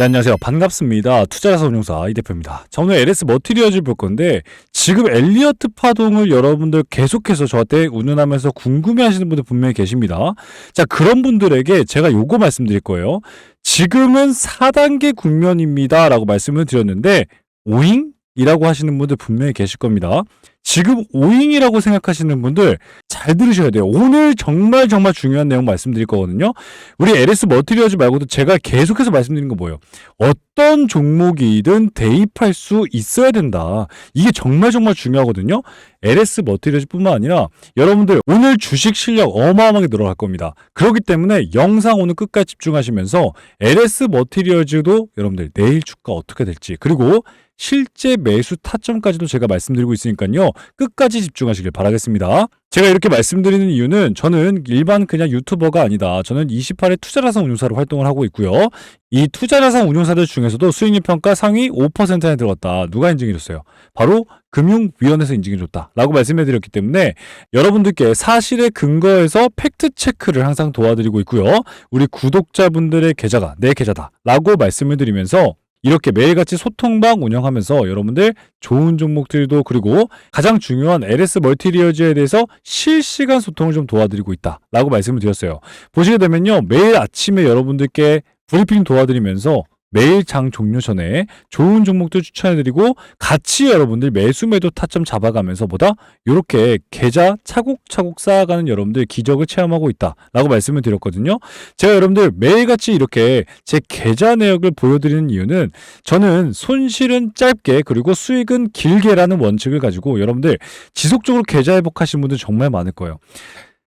네, 안녕하세요. 반갑습니다. 투자자산 운용사 이 대표입니다. 자, 오늘 LS 머티리얼즈를 볼 건데 지금 엘리어트 파동을 여러분들 계속해서 저한테 운운하면서 궁금해 하시는 분들 분명히 계십니다. 자, 그런 분들에게 제가 요거 말씀드릴 거예요. 지금은 4단계 국면입니다. 라고 말씀을 드렸는데 오잉? 이라고 하시는 분들 분명히 계실 겁니다. 지금 오잉이라고 생각하시는 분들 잘 들으셔야 돼요. 오늘 정말 정말 중요한 내용 말씀드릴 거거든요. 우리 LS 머티리얼즈 말고도 제가 계속해서 말씀드리는 거 뭐예요? 어떤 종목이든 대입할 수 있어야 된다. 이게 정말 정말 중요하거든요. LS 머티리얼즈뿐만 아니라 여러분들 오늘 주식 실력 어마어마하게 늘어갈 겁니다. 그렇기 때문에 영상 오늘 끝까지 집중하시면서 LS 머티리얼즈도 여러분들 내일 주가 어떻게 될지 그리고 실제 매수 타점까지도 제가 말씀드리고 있으니까요. 끝까지 집중하시길 바라겠습니다. 제가 이렇게 말씀드리는 이유는 저는 일반 그냥 유튜버가 아니다. 저는 28회 투자자산 운용사로 활동을 하고 있고요. 이 투자자산 운용사들 중에서도 수익률 평가 상위 5% 안에 들어갔다. 누가 인증해줬어요? 바로 금융위원회에서 인증해줬다. 라고 말씀해 드렸기 때문에 여러분들께 사실에 근거해서 팩트 체크를 항상 도와드리고 있고요. 우리 구독자분들의 계좌가 내 계좌다. 라고 말씀을 드리면서 이렇게 매일같이 소통방 운영하면서 여러분들 좋은 종목들도 그리고 가장 중요한 LS 멀티리얼즈에 대해서 실시간 소통을 좀 도와드리고 있다라고 말씀을 드렸어요. 보시게 되면요. 매일 아침에 여러분들께 브리핑 도와드리면서 매일 장 종료 전에 좋은 종목들 추천해드리고 같이 여러분들 매수 매도 타점 잡아가면서 보다 이렇게 계좌 차곡차곡 쌓아가는 여러분들 기적을 체험하고 있다라고 말씀을 드렸거든요. 제가 여러분들 매일같이 이렇게 제 계좌 내역을 보여드리는 이유는 저는 손실은 짧게 그리고 수익은 길게라는 원칙을 가지고 여러분들 지속적으로 계좌 회복하신 분들 정말 많을 거예요.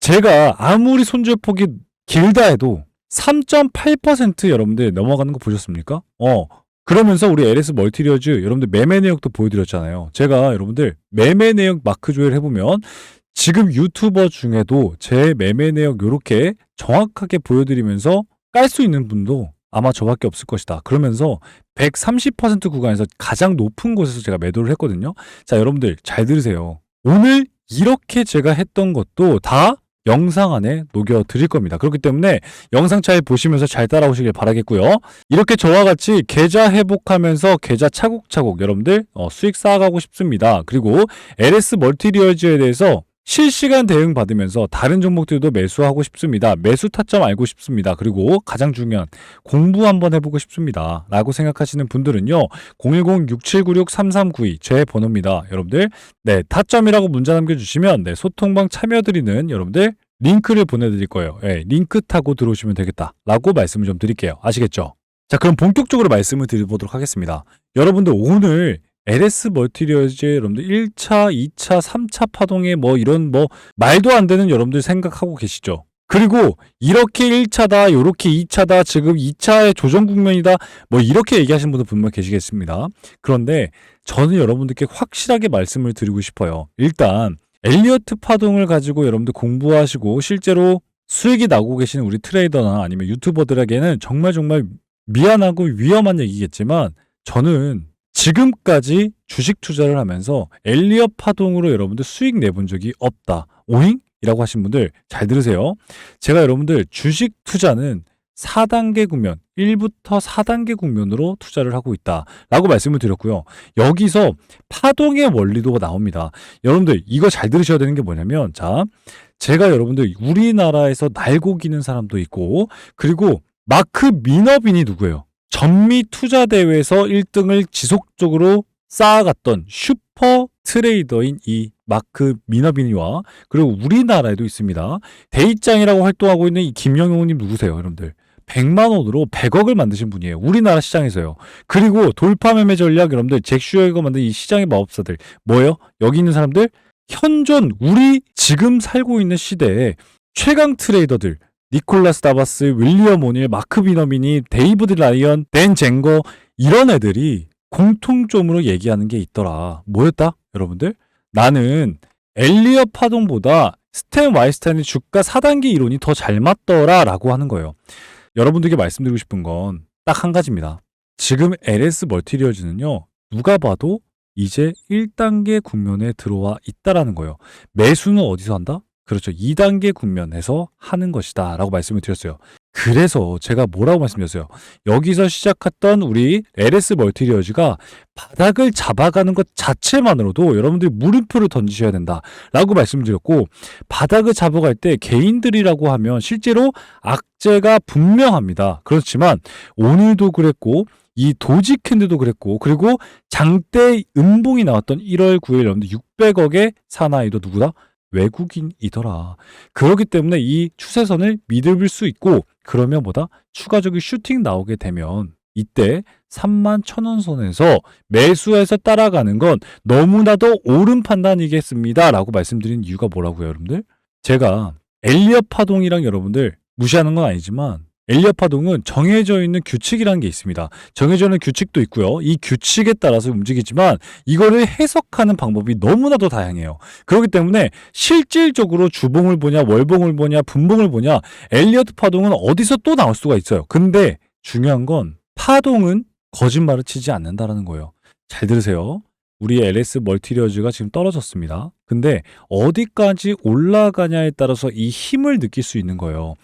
제가 아무리 손절 폭이 길다 해도 3.8% 여러분들 넘어가는 거 보셨습니까? 어. 그러면서 우리 LS 멀티리어즈 여러분들 매매 내역도 보여드렸잖아요. 제가 여러분들 매매 내역 마크 조회를 해보면 지금 유튜버 중에도 제 매매 내역 요렇게 정확하게 보여드리면서 깔 수 있는 분도 아마 저밖에 없을 것이다. 그러면서 130% 구간에서 가장 높은 곳에서 제가 매도를 했거든요. 자, 여러분들 잘 들으세요. 오늘 이렇게 제가 했던 것도 다 영상 안에 녹여 드릴 겁니다. 그렇기 때문에 영상 잘 보시면서 잘 따라오시길 바라겠고요. 이렇게 저와 같이 계좌 회복하면서 계좌 차곡차곡 여러분들 어, 수익 쌓아가고 싶습니다. 그리고 LS 멀티리얼즈에 대해서 실시간 대응 받으면서 다른 종목들도 매수하고 싶습니다. 매수 타점 알고 싶습니다. 그리고 가장 중요한 공부 한번 해보고 싶습니다. 라고 생각하시는 분들은요. 010-6796-3392 제 번호입니다. 여러분들 네 타점이라고 문자 남겨주시면 네 소통방 참여드리는 여러분들 링크를 보내드릴 거예요. 예, 링크 타고 들어오시면 되겠다 라고 말씀을 좀 드릴게요. 아시겠죠? 자 그럼 본격적으로 말씀을 드려보도록 하겠습니다. 여러분들 오늘 LS 멀티리얼즈 여러분들 1차, 2차, 3차 파동에 뭐 이런 뭐 말도 안 되는 여러분들 생각하고 계시죠? 그리고 이렇게 1차다, 요렇게 2차다, 지금 2차의 조정 국면이다, 뭐 이렇게 얘기하시는 분들 분명 계시겠습니다. 그런데 저는 여러분들께 확실하게 말씀을 드리고 싶어요. 일단 엘리어트 파동을 가지고 여러분들 공부하시고 실제로 수익이 나고 계시는 우리 트레이더나 아니면 유튜버들에게는 정말 정말 미안하고 위험한 얘기겠지만 저는 지금까지 주식 투자를 하면서 엘리엇 파동으로 여러분들 수익 내본 적이 없다. 오잉? 이라고 하신 분들 잘 들으세요. 제가 여러분들 주식 투자는 4단계 국면, 1부터 4단계 국면으로 투자를 하고 있다. 라고 말씀을 드렸고요. 여기서 파동의 원리도 나옵니다. 여러분들 이거 잘 들으셔야 되는 게 뭐냐면 자, 제가 여러분들 우리나라에서 날고 기는 사람도 있고 그리고 마크 미너빈이 누구예요? 전미 투자 대회에서 1등을 지속적으로 쌓아갔던 슈퍼 트레이더인 이 마크 미너빈이와 그리고 우리나라에도 있습니다. 대입장이라고 활동하고 있는 이 김영용님 누구세요, 여러분들? 100만 원으로 100억을 만드신 분이에요. 우리나라 시장에서요. 그리고 돌파 매매 전략 여러분들 잭슈어가 만든 이 시장의 마법사들 뭐예요? 여기 있는 사람들 현존 우리 지금 살고 있는 시대에 최강 트레이더들 니콜라스 다바스, 윌리엄 오닐, 마크 비너미니, 데이브드 라이언, 댄 젠거 이런 애들이 공통점으로 얘기하는 게 있더라. 뭐였다? 여러분들? 나는 엘리엇 파동보다 스탠 와이스탄의 주가 4단계 이론이 더 잘 맞더라 라고 하는 거예요. 여러분들께 말씀드리고 싶은 건 딱 한 가지입니다. 지금 LS 멀티리얼즈는요. 누가 봐도 이제 1단계 국면에 들어와 있다라는 거예요. 매수는 어디서 한다? 그렇죠. 2단계 국면에서 하는 것이다. 라고 말씀을 드렸어요. 그래서 제가 뭐라고 말씀드렸어요. 여기서 시작했던 우리 LS 멀티리어즈가 바닥을 잡아가는 것 자체만으로도 여러분들이 물음표를 던지셔야 된다 라고 말씀드렸고 바닥을 잡아갈 때 개인들이라고 하면 실제로 악재가 분명합니다. 그렇지만 오늘도 그랬고 이 도지 캔들도 그랬고 그리고 장대 음봉이 나왔던 1월 9일 여러분들 600억의 사나이도 누구다? 외국인이더라. 그렇기 때문에 이 추세선을 믿을 수 있고 그러면 뭐다? 추가적인 슈팅 나오게 되면 이때 3만 천원 선에서 매수해서 따라가는 건 너무나도 옳은 판단이겠습니다. 라고 말씀드린 이유가 뭐라고요, 여러분들? 제가 엘리엇 파동이랑 여러분들 무시하는 건 아니지만 엘리엇 파동은 정해져 있는 규칙이라는 게 있습니다. 정해져 있는 규칙도 있고요. 이 규칙에 따라서 움직이지만 이거를 해석하는 방법이 너무나도 다양해요. 그렇기 때문에 실질적으로 주봉을 보냐, 월봉을 보냐, 분봉을 보냐, 엘리엇 파동은 어디서 또 나올 수가 있어요. 근데 중요한 건 파동은 거짓말을 치지 않는다라는 거예요. 잘 들으세요. 우리 LS 멀티리어즈가 지금 떨어졌습니다. 근데 어디까지 올라가냐에 따라서 이 힘을 느낄 수 있는 거예요.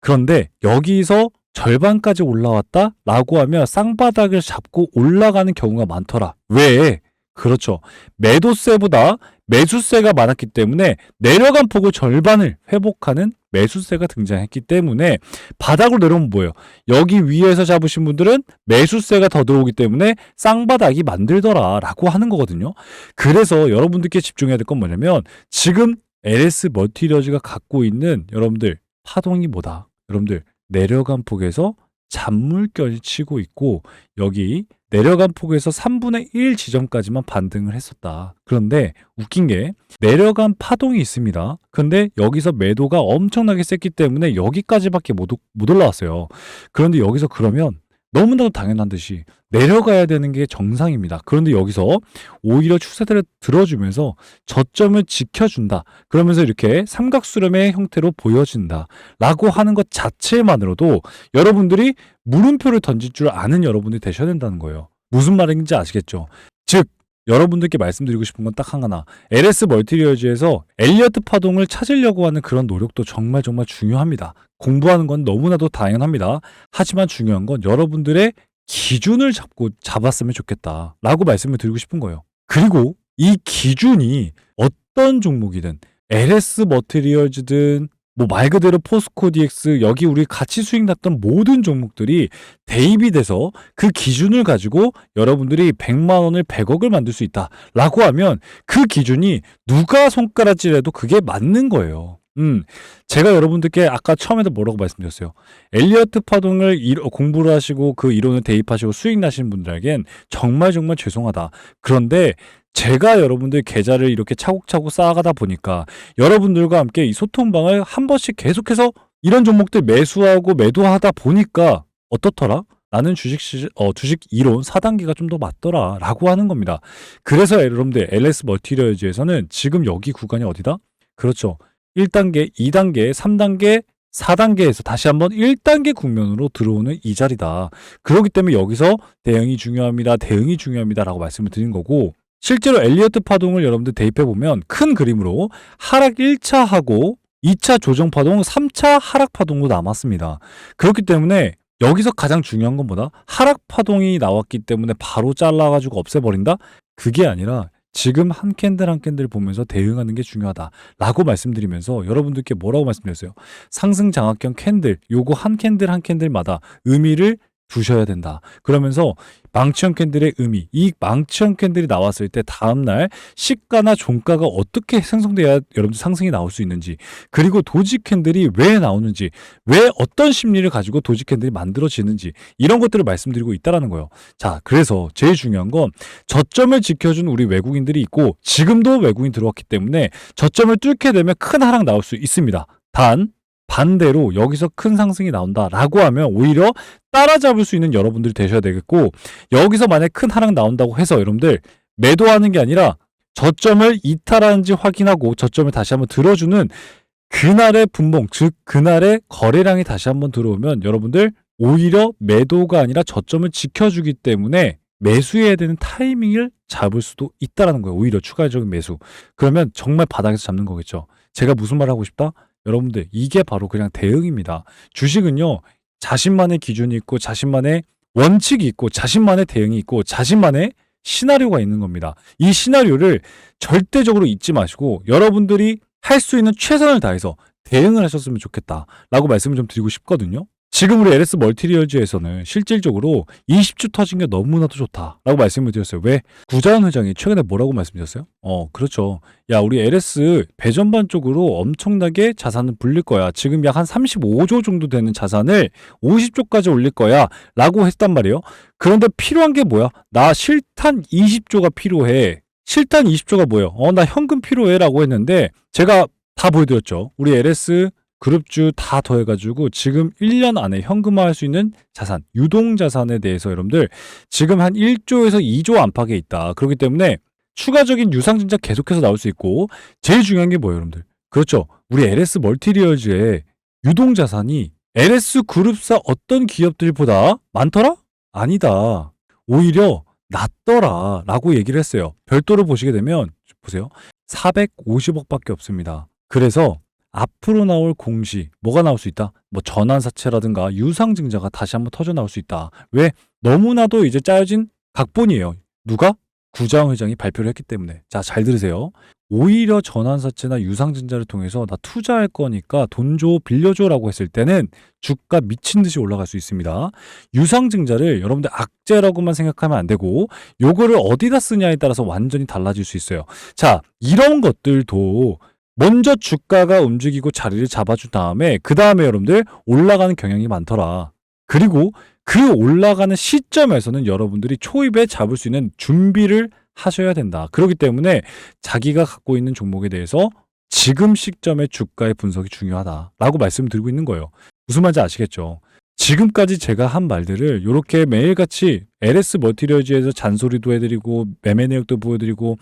그런데 여기서 절반까지 올라왔다 라고 하면 쌍바닥을 잡고 올라가는 경우가 많더라. 왜? 그렇죠. 매도세보다 매수세가 많았기 때문에 내려간 폭을 절반을 회복하는 매수세가 등장했기 때문에 바닥으로 내려오면 뭐예요? 여기 위에서 잡으신 분들은 매수세가 더 들어오기 때문에 쌍바닥이 만들더라라고 하는 거거든요. 그래서 여러분들께 집중해야 될 건 뭐냐면 지금 LS 멀티리어즈가 갖고 있는 여러분들 파동이 뭐다? 여러분들 내려간 폭에서 잔물결이 치고 있고 여기 내려간 폭에서 3분의 1 지점까지만 반등을 했었다. 그런데 웃긴 게 내려간 파동이 있습니다. 근데 여기서 매도가 엄청나게 셌기 때문에 여기까지밖에 못, 못 올라왔어요. 그런데 여기서 그러면 너무나도 당연한 듯이 내려가야 되는 게 정상입니다. 그런데 여기서 오히려 추세들을 들어주면서 저점을 지켜준다. 그러면서 이렇게 삼각수렴의 형태로 보여진다. 라고 하는 것 자체만으로도 여러분들이 물음표를 던질 줄 아는 여러분들이 되셔야 된다는 거예요. 무슨 말인지 아시겠죠? 즉, 여러분들께 말씀드리고 싶은 건 딱 하나. LS 멀티리어즈에서 엘리어트 파동을 찾으려고 하는 그런 노력도 정말 정말 중요합니다. 공부하는 건 너무나도 당연합니다. 하지만 중요한 건 여러분들의 기준을 잡고 잡았으면 좋겠다. 라고 말씀을 드리고 싶은 거예요. 그리고 이 기준이 어떤 종목이든 LS 머티리얼즈든 뭐 말 그대로 포스코 DX 여기 우리 같이 수익 났던 모든 종목들이 대입이 돼서 그 기준을 가지고 여러분들이 100만 원을 100억을 만들 수 있다라고 하면 그 기준이 누가 손가락질해도 그게 맞는 거예요. 음, 제가 여러분들께 아까 처음에도 뭐라고 말씀드렸어요. 엘리어트 파동을 일- 공부를 하시고 그 이론을 대입하시고 수익 나시는 분들에겐 정말 정말 죄송하다. 그런데 제가 여러분들 계좌를 이렇게 차곡차곡 쌓아가다 보니까 여러분들과 함께 이 소통방을 한 번씩 계속해서 이런 종목들 매수하고 매도하다 보니까 어떻더라? 나는 주식 시, 어, 주식 이론 4단계가 좀 더 맞더라 라고 하는 겁니다. 그래서 여러분들 LS 멀티리얼즈에서는 지금 여기 구간이 어디다? 그렇죠. 1단계, 2단계, 3단계, 4단계에서 다시 한번 1단계 국면으로 들어오는 이 자리다. 그렇기 때문에 여기서 대응이 중요합니다. 대응이 중요합니다 라고 말씀을 드린 거고 실제로 엘리어트 파동을 여러분들 대입해 보면 큰 그림으로 하락 1차하고 2차 조정 파동, 3차 하락 파동도 남았습니다. 그렇기 때문에 여기서 가장 중요한 건 뭐다? 하락 파동이 나왔기 때문에 바로 잘라가지고 없애버린다? 그게 아니라 지금 한 캔들 한 캔들 보면서 대응하는 게 중요하다라고 말씀드리면서 여러분들께 뭐라고 말씀드렸어요? 상승 장악형 캔들 요거 한 캔들 한 캔들마다 의미를 두셔야 된다. 그러면서 망치형 캔들의 의미, 이 망치형 캔들이 나왔을 때 다음날 시가나 종가가 어떻게 생성돼야 여러분들 상승이 나올 수 있는지, 그리고 도지 캔들이 왜 나오는지, 왜 어떤 심리를 가지고 도지 캔들이 만들어지는지 이런 것들을 말씀드리고 있다라는 거예요. 자, 그래서 제일 중요한 건 저점을 지켜준 우리 외국인들이 있고 지금도 외국인 들어왔기 때문에 저점을 뚫게 되면 큰 하락 나올 수 있습니다. 단 반대로 여기서 큰 상승이 나온다라고 하면 오히려 따라잡을 수 있는 여러분들이 되셔야 되겠고 여기서 만약 큰 하락 나온다고 해서 여러분들 매도하는 게 아니라 저점을 이탈하는지 확인하고 저점을 다시 한번 들어주는 그날의 분봉 즉 그날의 거래량이 다시 한번 들어오면 여러분들 오히려 매도가 아니라 저점을 지켜주기 때문에 매수해야 되는 타이밍을 잡을 수도 있다라는 거예요. 오히려 추가적인 매수. 그러면 정말 바닥에서 잡는 거겠죠. 제가 무슨 말 하고 싶다? 여러분들 이게 바로 그냥 대응입니다. 주식은요 자신만의 기준이 있고 자신만의 원칙이 있고 자신만의 대응이 있고 자신만의 시나리오가 있는 겁니다. 이 시나리오를 절대적으로 잊지 마시고 여러분들이 할 수 있는 최선을 다해서 대응을 하셨으면 좋겠다라고 말씀을 좀 드리고 싶거든요. 지금 우리 LS 멀티리얼즈에서는 실질적으로 20주 터진 게 너무나도 좋다라고 말씀을 드렸어요. 왜? 구자현 회장이 최근에 뭐라고 말씀드렸어요? 어, 그렇죠. 야, 우리 LS 배전반 쪽으로 엄청나게 자산을 불릴 거야. 지금 약 한 35조 정도 되는 자산을 50조까지 올릴 거야. 라고 했단 말이에요. 그런데 필요한 게 뭐야? 나 실탄 20조가 필요해. 실탄 20조가 뭐예요? 어, 나 현금 필요해. 라고 했는데 제가 다 보여드렸죠. 우리 LS 그룹주 다 더해가지고 지금 1년 안에 현금화할 수 있는 자산, 유동 자산에 대해서 여러분들 지금 한 1조에서 2조 안팎에 있다. 그렇기 때문에 추가적인 유상증자 계속해서 나올 수 있고 제일 중요한 게 뭐예요, 여러분들? 그렇죠. 우리 LS 멀티리얼즈의 유동 자산이 LS 그룹사 어떤 기업들보다 많더라? 아니다. 오히려 낮더라. 라고 얘기를 했어요. 별도로 보시게 되면 보세요. 450억밖에 없습니다. 그래서 앞으로 나올 공시 뭐가 나올 수 있다? 뭐 전환사채라든가 유상증자가 다시 한번 터져 나올 수 있다. 왜? 너무나도 이제 짜여진 각본이에요. 누가? 구자원 회장이 발표를 했기 때문에. 자, 잘 들으세요. 오히려 전환사채나 유상증자를 통해서 나 투자할 거니까 돈 줘, 빌려줘 라고 했을 때는 주가 미친 듯이 올라갈 수 있습니다. 유상증자를 여러분들 악재라고만 생각하면 안 되고 요거를 어디다 쓰냐에 따라서 완전히 달라질 수 있어요. 자, 이런 것들도 먼저 주가가 움직이고 자리를 잡아준 다음에 그 다음에 여러분들 올라가는 경향이 많더라. 그리고 그 올라가는 시점에서는 여러분들이 초입에 잡을 수 있는 준비를 하셔야 된다. 그렇기 때문에 자기가 갖고 있는 종목에 대해서 지금 시점의 주가의 분석이 중요하다라고 말씀드리고 있는 거예요. 무슨 말인지 아시겠죠? 지금까지 제가 한 말들을 이렇게 매일같이 LS 멀티리얼즈에서 잔소리도 해드리고 매매 내역도 보여드리고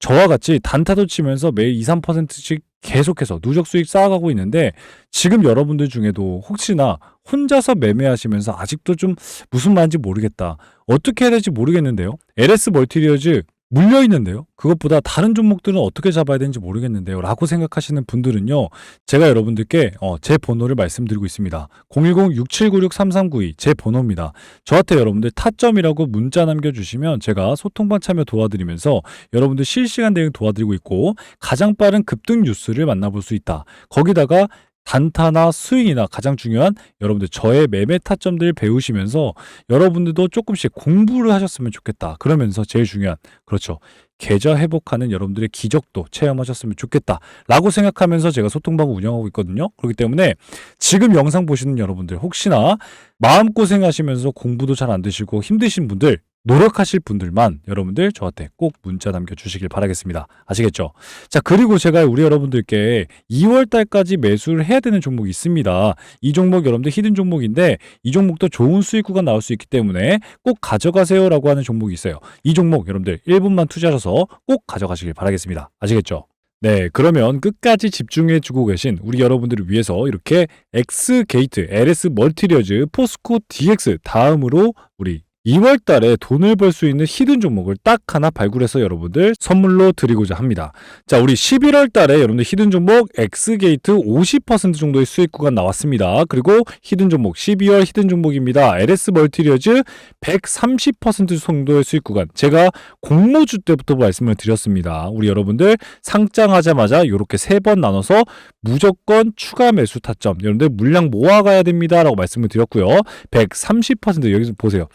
저와 같이 단타도 치면서 매일 2, 3%씩 계속해서 누적 수익 쌓아가고 있는데 지금 여러분들 중에도 혹시나 혼자서 매매하시면서 아직도 좀 무슨 말인지 모르겠다. 어떻게 해야 될지 모르겠는데요. LS 멀티리얼즈 물려 있는데요. 그것보다 다른 종목들은 어떻게 잡아야 되는지 모르겠는데요. 라고 생각하시는 분들은요. 제가 여러분들께 어, 제 번호를 말씀드리고 있습니다. 010-6796-3392 제 번호입니다. 저한테 여러분들 타점이라고 문자 남겨주시면 제가 소통방 참여 도와드리면서 여러분들 실시간 대응 도와드리고 있고 가장 빠른 급등 뉴스를 만나볼 수 있다. 거기다가 단타나 스윙이나 가장 중요한 여러분들 저의 매매 타점들 배우시면서 여러분들도 조금씩 공부를 하셨으면 좋겠다. 그러면서 제일 중요한 그렇죠. 계좌 회복하는 여러분들의 기적도 체험하셨으면 좋겠다. 라고 생각하면서 제가 소통방을 운영하고 있거든요. 그렇기 때문에 지금 영상 보시는 여러분들 혹시나 마음고생 하시면서 공부도 잘 안 되시고 힘드신 분들 노력하실 분들만 여러분들 저한테 꼭 문자 남겨주시길 바라겠습니다. 아시겠죠? 자, 그리고 제가 우리 여러분들께 2월 달까지 매수를 해야 되는 종목이 있습니다. 이 종목 여러분들 히든 종목인데 이 종목도 좋은 수익 구간 나올 수 있기 때문에 꼭 가져가세요라고 하는 종목이 있어요. 이 종목 여러분들 1분만 투자하셔서 꼭 가져가시길 바라겠습니다. 아시겠죠? 네, 그러면 끝까지 집중해 주고 계신 우리 여러분들을 위해서 이렇게 X 게이트, LS 멀티리어즈, 포스코 DX 다음으로 우리 2월 달에 돈을 벌 수 있는 히든 종목을 딱 하나 발굴해서 여러분들 선물로 드리고자 합니다. 자, 우리 11월 달에 여러분들 히든 종목 X게이트 50% 정도의 수익 구간 나왔습니다. 그리고 히든 종목 12월 히든 종목입니다. LS 멀티리어즈 130% 정도의 수익 구간. 제가 공모주 때부터 말씀을 드렸습니다. 우리 여러분들 상장하자마자 이렇게 세 번 나눠서 무조건 추가 매수 타점. 여러분들 물량 모아가야 됩니다라고 말씀을 드렸고요. 130% 여기서 보세요.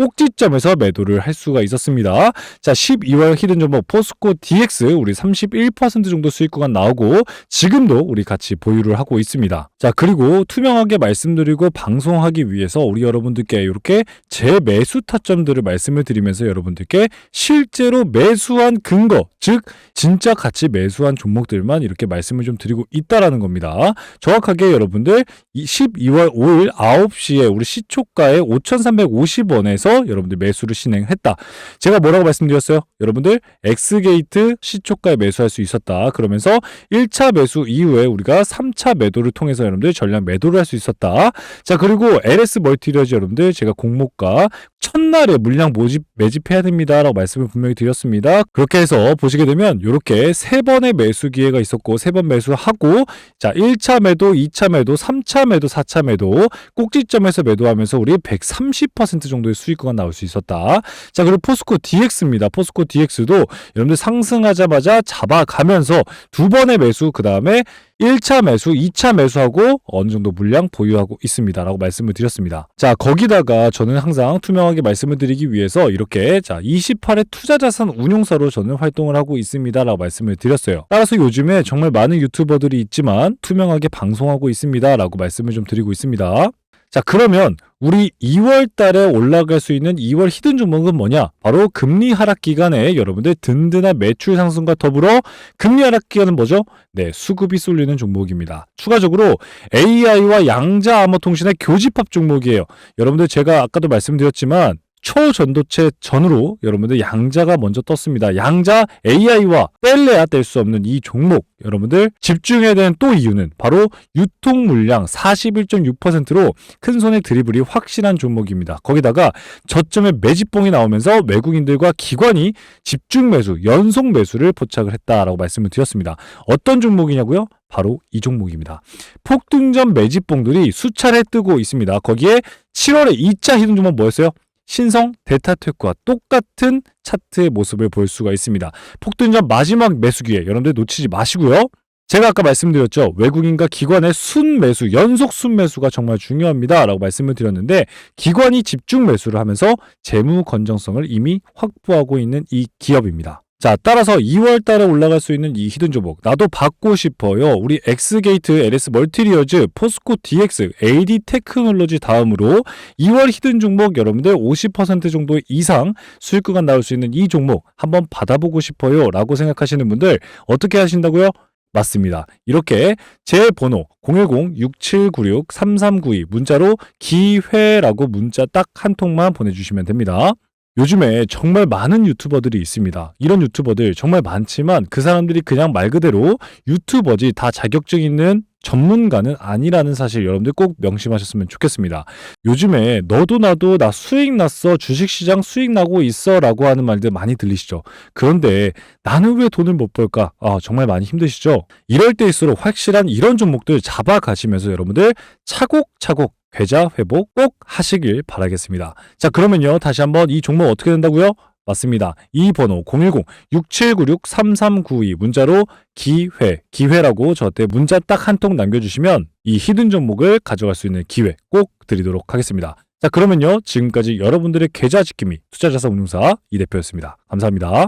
꼭지점에서 매도를 할 수가 있었습니다. 자, 12월 히든 종목 포스코 DX 우리 31% 정도 수익 구간 나오고 지금도 우리 같이 보유를 하고 있습니다. 자, 그리고 투명하게 말씀드리고 방송하기 위해서 우리 여러분들께 이렇게 제 매수 타점들을 말씀을 드리면서 여러분들께 실제로 매수한 근거, 즉 진짜 같이 매수한 종목들만 이렇게 말씀을 좀 드리고 있다라는 겁니다. 정확하게 여러분들 12월 5일 9시에 우리 시초가에 5,350원에서 하면서 여러분들 매수를 진행했다. 제가 뭐라고 말씀드렸어요? 여러분들 X게이트 시초가에 매수할 수 있었다. 그러면서 1차 매수 이후에 우리가 3차 매도를 통해서 여러분들 전량 매도를 할 수 있었다. 자, 그리고 LS 멀티리어즈 여러분들 제가 공모가 첫날에 물량 모집 매집해야 됩니다라고 말씀을 분명히 드렸습니다. 그렇게 해서 보시게 되면 이렇게 세 번의 매수 기회가 있었고 세 번 매수하고 자, 1차 매도, 2차 매도, 3차 매도, 4차 매도 꼭지점에서 매도하면서 우리 130% 정도의 수익 구가 나올 수 있었다. 자, 그리고 포스코 DX입니다. 포스코 DX도 여러분들 상승하자마자 잡아가면서 두 번의 매수, 그 다음에 1차 매수, 2차 매수하고 어느 정도 물량 보유하고 있습니다. 라고 말씀을 드렸습니다. 자, 거기다가 저는 항상 투명하게 말씀을 드리기 위해서 이렇게 자, 28의 투자자산 운용사로 저는 활동을 하고 있습니다. 라고 말씀을 드렸어요. 따라서 요즘에 정말 많은 유튜버들이 있지만 투명하게 방송하고 있습니다. 라고 말씀을 좀 드리고 있습니다. 자, 그러면 우리 2월 달에 올라갈 수 있는 2월 히든 종목은 뭐냐? 바로 금리 하락 기간에 여러분들 든든한 매출 상승과 더불어 금리 하락 기간은 뭐죠? 네, 수급이 쏠리는 종목입니다. 추가적으로 AI와 양자 암호 통신의 교집합 종목이에요. 여러분들 제가 아까도 말씀드렸지만 초전도체 전후로 여러분들 양자가 먼저 떴습니다. 양자 AI와 뗄래야 뗄 수 없는 이 종목 여러분들 집중해야 되는 또 이유는 바로 유통 물량 41.6%로 큰 손의 드리블이 확실한 종목입니다. 거기다가 저점에 매집봉이 나오면서 외국인들과 기관이 집중 매수, 연속 매수를 포착을 했다라고 말씀을 드렸습니다. 어떤 종목이냐고요? 바로 이 종목입니다. 폭등전 매집봉들이 수차례 뜨고 있습니다. 거기에 7월에 2차 히든 종목 뭐였어요? 신성 데타텍과 똑같은 차트의 모습을 볼 수가 있습니다. 폭등전 마지막 매수 기회 여러분들 놓치지 마시고요. 제가 아까 말씀드렸죠. 외국인과 기관의 순 매수, 연속 순 매수가 정말 중요합니다. 라고 말씀을 드렸는데, 기관이 집중 매수를 하면서 재무 건정성을 이미 확보하고 있는 이 기업입니다. 자, 따라서 2월 달에 올라갈 수 있는 이 히든 종목. 나도 받고 싶어요. 우리 엑스게이트, LS 멀티리어즈, 포스코 DX, AD 테크놀로지 다음으로 2월 히든 종목 여러분들 50% 정도 이상 수익 구간 나올 수 있는 이 종목 한번 받아보고 싶어요. 라고 생각하시는 분들 어떻게 하신다고요? 맞습니다. 이렇게 제 번호 010-6796-3392 문자로 기회라고 문자 딱 한 통만 보내주시면 됩니다. 요즘에 정말 많은 유튜버들이 있습니다. 이런 유튜버들 정말 많지만 그 사람들이 그냥 말 그대로 유튜버지 다 자격증 있는 전문가는 아니라는 사실 여러분들 꼭 명심하셨으면 좋겠습니다. 요즘에 너도 나도 나 수익 났어 주식시장 수익 나고 있어 라고 하는 말들 많이 들리시죠? 그런데 나는 왜 돈을 못 벌까? 아, 정말 많이 힘드시죠? 이럴 때일수록 확실한 이런 종목들 잡아가시면서 여러분들 차곡차곡 계좌 회복 꼭 하시길 바라겠습니다. 자, 그러면요. 다시 한번 이 종목 어떻게 된다고요? 맞습니다. 이 번호 010-6796-3392 문자로 기회, 기회라고 저한테 문자 딱 한 통 남겨주시면 이 히든 종목을 가져갈 수 있는 기회 꼭 드리도록 하겠습니다. 자, 그러면요. 지금까지 여러분들의 계좌 지킴이 투자자산 운용사 이 대표였습니다. 감사합니다.